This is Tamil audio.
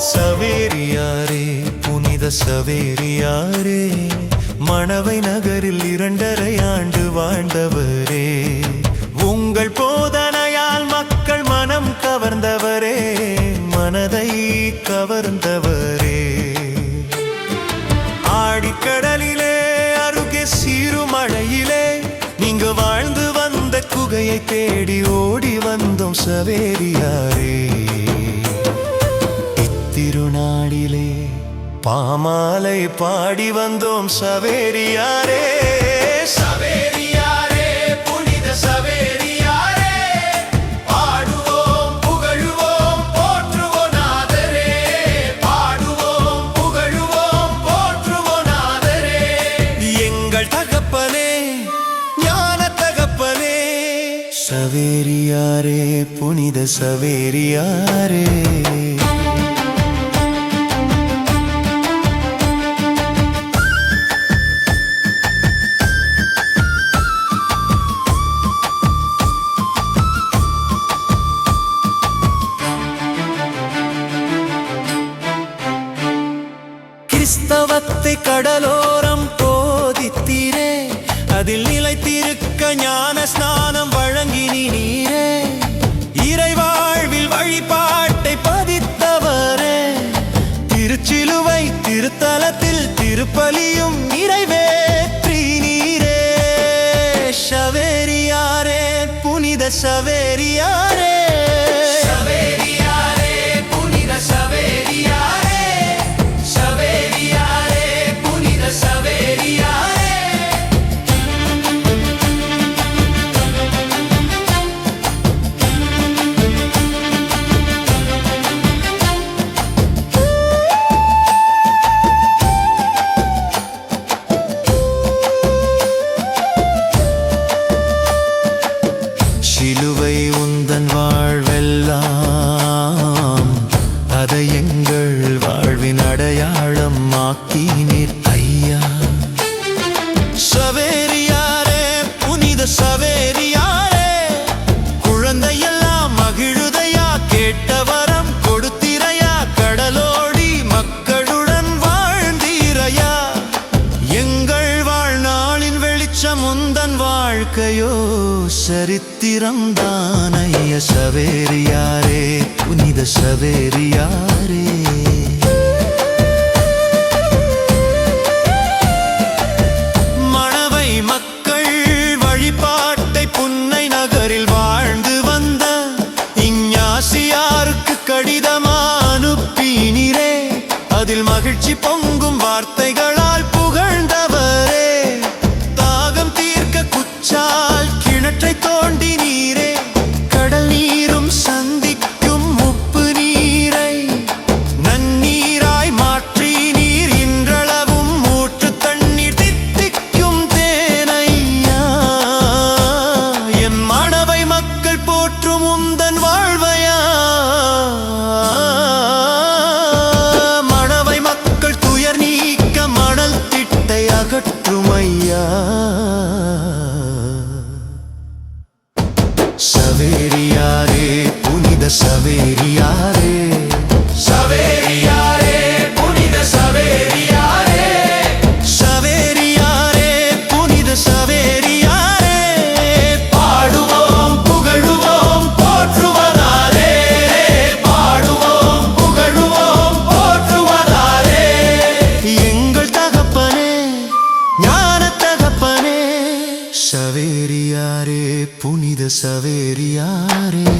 சவேரியாரே புனித சவேரியாரே மணவை நகரில் இரண்டரை ஆண்டு வாழ்ந்தவரே. உங்கள் போதனையால் மக்கள் மனம் கவர்ந்தவரே மனதை கவர்ந்தவரே. ஆடிக்கடலிலே அருகே சீருமழையிலே நீங்க வாழ்ந்து வந்த குகையை தேடி ஓடி வந்தோம் சவேரியாரே. இத்திருநாடிலே பாமாலை பாடி வந்தோம் சவேரியாரே. சவேரியாரே புனித சவேரியாரே. பாடுவோம் புகழுவோம் போற்றுவோம் நாதரே. பாடுவோம் புகழுவோம் போற்றுவோம் நாதரே. எங்கள் தகப்பனே ஞான தகப்பனே. சவேரியாரே புனித சவேரியாரே. கிறிஸ்தவத்தை கடலோரம் போதித்தீரே. அதில் நிலைத்திருக்க ஞான ஸ்நானம் வழங்கினி நீரே. இறைவாழ்வில் வழிபாட்டை பதித்தவரே. திருச்சிலுவை திருத்தலத்தில் திருப்பலியும் நிறைவேற்றி நீரே. சவேரியாரே புனித சவேரியா தன் வாழ்வெல்லாம் அதை எங்கள் வாழ்வின் அடையாளம் ஆக்கி நிற்க உந்தன் வாழ்க்கையோ சரித்திரம் தானைய சவேரியாரே புனித சவேரியாரே. மணவை மக்கள் வழிபாட்டை புன்னை நகரில் வாழ்ந்து வந்த இஞ்ஞாசியாருக்கு கடிதமா அனுப்பினீரே அதில் மகிழ்ச்சி பொங்கும் வார்த்தைகள் சவேரியாரே புனித சவேரி. சவேரியாரே